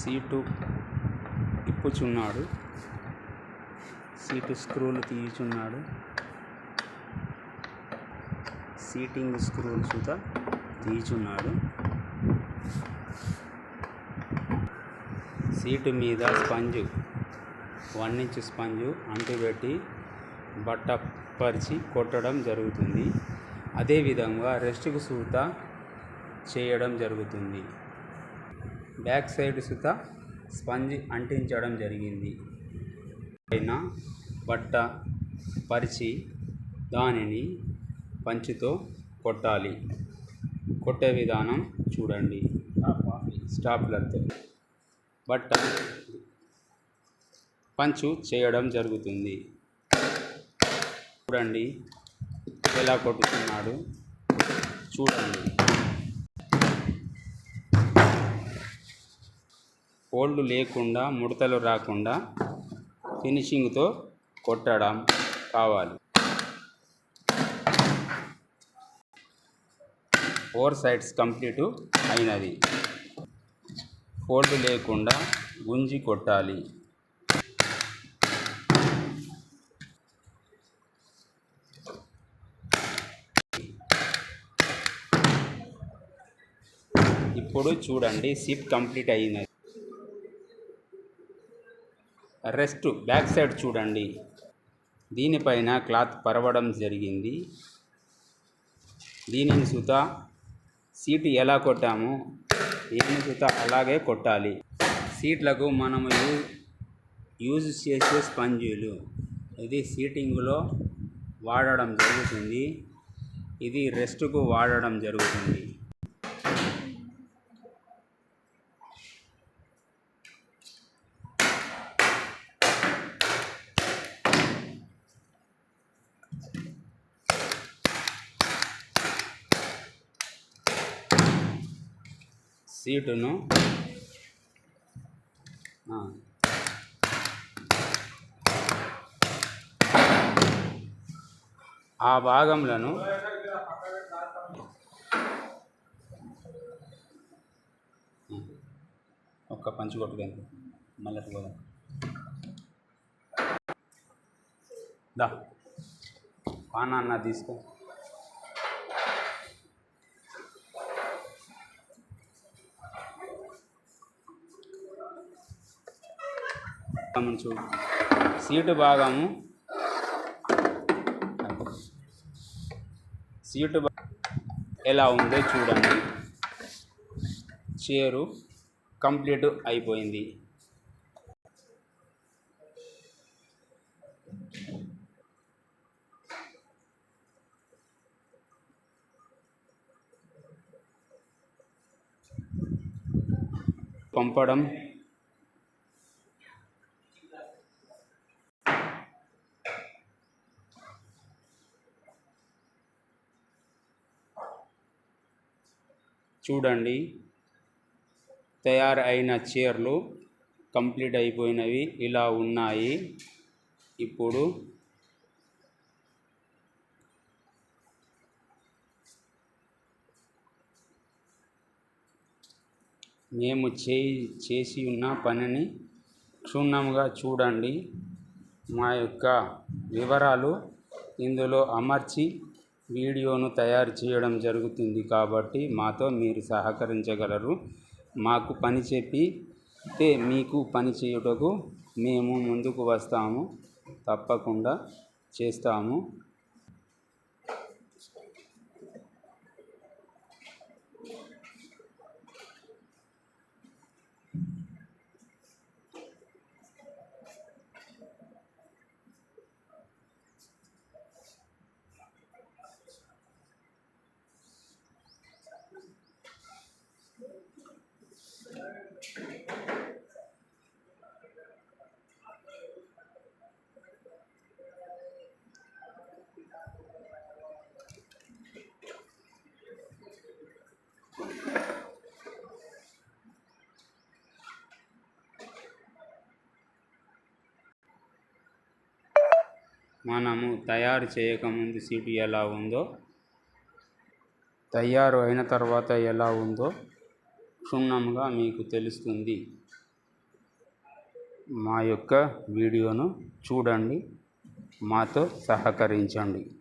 Seat ఇప్పుచున్నాడు. Seat స్క్రూలు తీయుచున్నాడు. సీటింగ్ స్క్రూలు సుత తీయుచున్నాడు. సీటు మీద స్పంజు వన్ ఇంచ్ స్పంజు అంటుపెట్టి బట్ట పరిచి కొట్టడం జరుగుతుంది. అదేవిధంగా రెస్ట్కు సూత చేయడం జరుగుతుంది. బ్యాక్ సైడ్ సుత స్పంజ్ అంటించడం జరిగింది. పైన బట్ట పరిచి దానిని పంచుతో కొట్టాలి. కొట్టే విధానం చూడండి. స్టాప్లర్తో. బట్ట పంచు చేయడం జరుగుతుంది. చూడండి ఎలా కొట్టుతున్నాడు. చూడండి. ఫోల్డ్ లేకుండా ముడతలు రాకుండా ఫినిషింగ్తో కొట్టడం కావాలి. ఫోర్ సైడ్స్ కంప్లీట్ అయినది. ఫోల్డ్ లేకుండా గుంజి కొట్టాలి. ఇప్పుడు చూడండి సిప్ కంప్లీట్ అయినది. రెస్ట్ బ్యాక్ సైడ్ చూడండి. దీనిపైన క్లాత్ పరవడం జరిగింది. దీనిని సుత సీటు ఎలా కొట్టామో దీనిని సుత అలాగే కొట్టాలి. సీట్లకు మనము యూజ్ చేసే స్పంజీలు. ఇది సీటింగ్లో వాడడం జరుగుతుంది. ఇది రెస్ట్కు వాడడం జరుగుతుంది. సీటును. ఆ, ఆ భాగంలను ఒక్క పంచి కొట్టుకొని మళ్ళీ పోదాం. దా. పానా అన్న తీసుకో. మనం సీటు భాగము. సీటు ఎలా ఉందో చూడండి. చైరు కంప్లీట్ అయిపోయింది. పంపడం చూడండి. తయారు అయిన చీరలు కంప్లీట్ అయిపోయినవి ఇలా ఉన్నాయి. ఇప్పుడు మేము చేయి చేసి ఉన్న పనిని క్షుణ్ణంగా చూడండి. మా యొక్క వివరాలు ఇందులో అమర్చి వీడియోను తయారు చేయడం జరుగుతుంది కాబట్టి మాతో మీరు సహకరించగలరు. మాకు పని చెప్పి మీకు పని చేయుటకు మేము ముందుకు వస్తాము. తప్పకుండా చేస్తాము. మనము తయారు చేయకముందు సీటు ఎలా ఉందో తయారు అయిన తర్వాత ఎలా ఉందో క్షుణ్ణంగా మీకు తెలుస్తుంది. మా యొక్క వీడియోను చూడండి మాతో సహకరించండి.